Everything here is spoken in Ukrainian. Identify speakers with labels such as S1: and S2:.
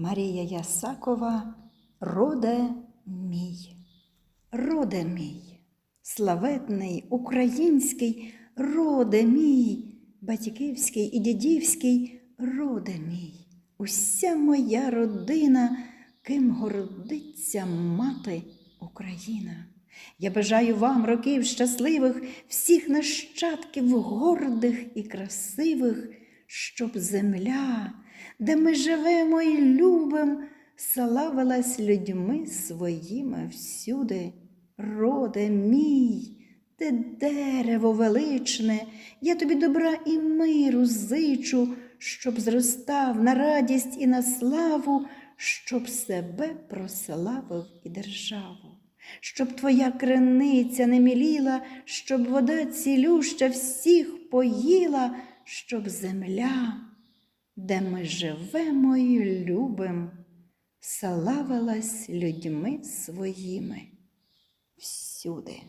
S1: Марія Ясакова, роде мій, роде мій, славетний український роде мій, батьківський і дідівський роде мій, уся моя родина, ким гордиться мати Україна. Я бажаю вам років щасливих, всіх нащадків гордих і красивих, щоб земля, де ми живемо і любим, славилась людьми своїми всюди. Роде мій, ти дерево величне, я тобі добра і миру зичу, щоб зростав на радість і на славу, щоб себе прославив і державу щоб твоя криниця не міліла, щоб вода цілюща всіх поїла, щоб земля, де ми живемо і любим, славилась людьми своїми всюди.